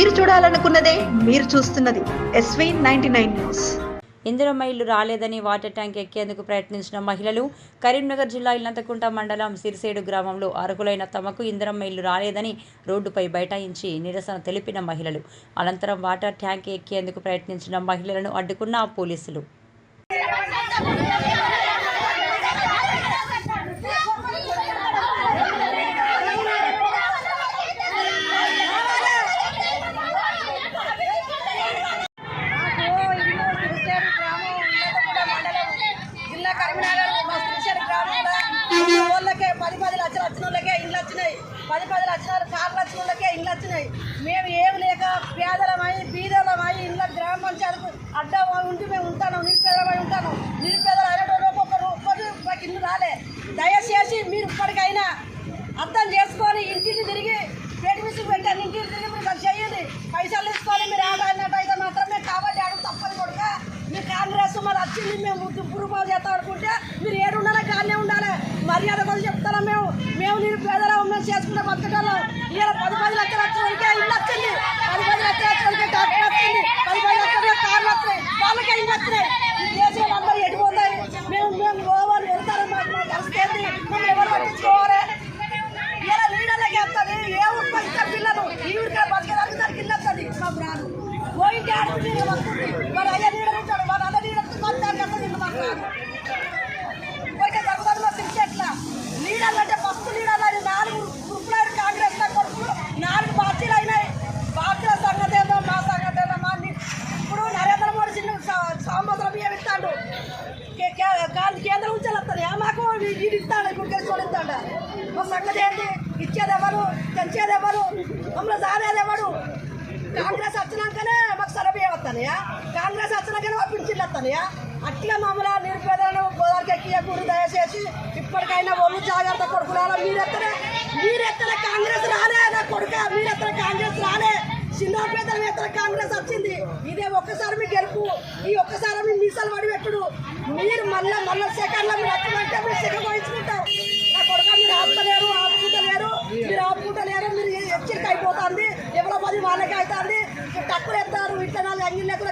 మీరు చూడాలనుకున్నదే మీరు చూస్తున్నది SV ninety nine news Indiramma ఇల్లు రాలేదని వాటర్ ట్యాంక్ ఎక్కేందుకు ప్రయత్నించిన మహిళలు కరీంనగర్ జిల్లా ఇల్లంతకుంట మండలం సిరిసేడు గ్రామంలో అర్హులైన తమకు ఇంధనం మైళ్ళు రాలేదని రోడ్డుపై బైఠాయించి నిరసన తెలిపిన మహిళలు. అనంతరం వాటర్ ట్యాంక్ ఎక్కేందుకు ప్రయత్నించిన మహిళలను అడ్డుకున్న పోలీసులు. పది పది లక్షలు కారు వచ్చిన వాళ్ళకే ఇండ్లు వచ్చినాయి. మేము ఏమి లేక పేదలమై బీదలమై ఇండ్ల గ్రామ పంచాయతీకు అడ్డ ఉండి మేము ఉంటాను నిరుపేదలమై ఉంటాను నిరుపేదలు అనేటువంటి ఒక్కొక్కరు ఒక్కరు మాకు ఇల్లు రాలే. దయచేసి మీరు ఇప్పటికైనా అర్థం చేసుకొని ఇంటిని తిరిగి పేటి మిషన్ పెట్టాను ఇంటిని తిరిగి మీరు చేయండి. పైసలు తీసుకొని మీరు ఆట అయితే మాత్రమే కాబట్టి అడుగు తప్పని కొడుక. మీరు కాంగ్రెస్ మరి వచ్చింది మేము పురుపాలు చేస్తాం అనుకుంటే మీరు ఏడు ఉండాలి కానే ఉండాలి మర్యాద కూడా చెప్తారా మేము మేము నేను పేదలా ఉన్నాం చేసుకుంటే బతకటంలో ఇలా పది లక్షల లక్షలు వచ్చిన వాళ్ళకే ఇల్లు వచ్చింది పది పది లక్షల వచ్చిన వాళ్ళకే డాక్టర్ వచ్చింది పది పది లక్షల కార్లు వస్తాయి వాళ్ళకే ఇల్లు వచ్చినాయి ఈ దేశం అందరూ ఎడిపోతాయి మేము మేము గోవాలు వెళ్తారు. మాకు మా పరిస్థితి మేము ఎవరు పట్టించుకోవాలి? ఇలా లీడర్లకి వస్తుంది ఏ ఊరికి ఇస్తే పిల్లలు? ఈ ఊరికి బతికేదానికి దానికి ఇల్లు వస్తుంది. మాకు రాదు. పోయింటి ఆడుకుంటే వస్తుంది. మరి అయ్యే మాకు వీడు ఇస్తాడు ఇప్పుడు కేసు మా సంగతి ఏంటి? ఇచ్చేది ఎవరు తెంచేది ఎవరు మమ్మల్ని సారేది ఎవడు కాంగ్రెస్ వచ్చినాకనే మాకు సరఫీ వస్తానయా కాంగ్రెస్ వచ్చినాకనే మా పింఛన్లు వస్తానయా అట్లా మమ్మల్ని నిరుపేదలను గోదావరికి ఎక్కియకూడదు దయచేసి. ఇప్పటికైనా ఒళ్ళు జాగ్రత్త కొడుకున్నారా మీరెత్తనే మీరెత్తనే కాంగ్రెస్ రాలే నా కొడుక. మీరెత్తనే కాంగ్రెస్ రాలే చిన్న పేదల కాంగ్రెస్ వచ్చింది? ఇదే ఒక్కసారి మీ గెలుపు. ఈ ఒక్కసారి మీ మీసాలు పడి పెట్టుడు మీరు మళ్ళీ మళ్ళా సెకండ్లో మీరు వచ్చినట్టే మీరు సెకండ్ వహించుకుంటారు నా కొడుక మీరు ఆపుతలేరు ఆపుకుంటలేరు మీరు ఆపుకుంటలేరు మీరు హెచ్చరిక అయిపోతుంది ఎవరో పది వాళ్ళకి అవుతుంది తక్కువ ఎత్తారు ఇట్లా నాలుగు అంగిళ్ళు ఎక్కడ